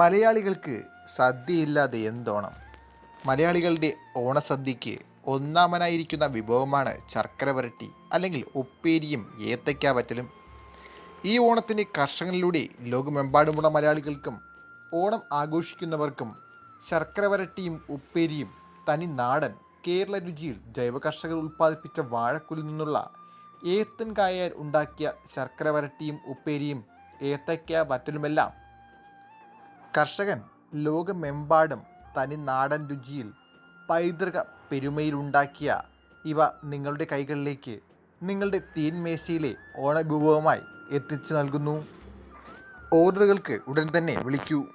മലയാളികൾക്ക് സദ്യയില്ലാതെ എന്തോണം? മലയാളികളുടെ ഓണസദ്യക്ക് ഒന്നാമനായിരിക്കുന്ന വിഭവമാണ് ശർക്കര വരട്ടി അല്ലെങ്കിൽ ഉപ്പേരിയും ഏത്തയ്ക്ക വറ്റലും ഈ ഓണത്തിന് കർഷകനിലൂടെ ലോകമെമ്പാടുമുള്ള മലയാളികൾക്കും ഓണം ആഘോഷിക്കുന്നവർക്കും ശർക്കര വരട്ടിയും ഉപ്പേരിയും തനി നാടൻ കേരള രുചിയിൽ ജൈവ കർഷകർ ഉൽപ്പാദിപ്പിച്ച വാഴക്കുലിൽ നിന്നുള്ള ഏത്തൻ കായാൽ ഉണ്ടാക്കിയ ശർക്കര വരട്ടിയും ഉപ്പേരിയും ഏത്തയ്ക്ക വറ്റലുമെല്ലാം കർഷകൻ ലോകമെമ്പാടും തനി നാടൻ രുചിയിൽ പൈതൃക പെരുമയിലുണ്ടാക്കിയ ഇവ നിങ്ങളുടെ കൈകളിലേക്ക് നിങ്ങളുടെ തീൻമേശയിലെ ഓണവിഭവമായി എത്തിച്ചു നൽകുന്നു. ഓർഡറുകൾക്ക് ഉടൻ തന്നെ വിളിക്കൂ.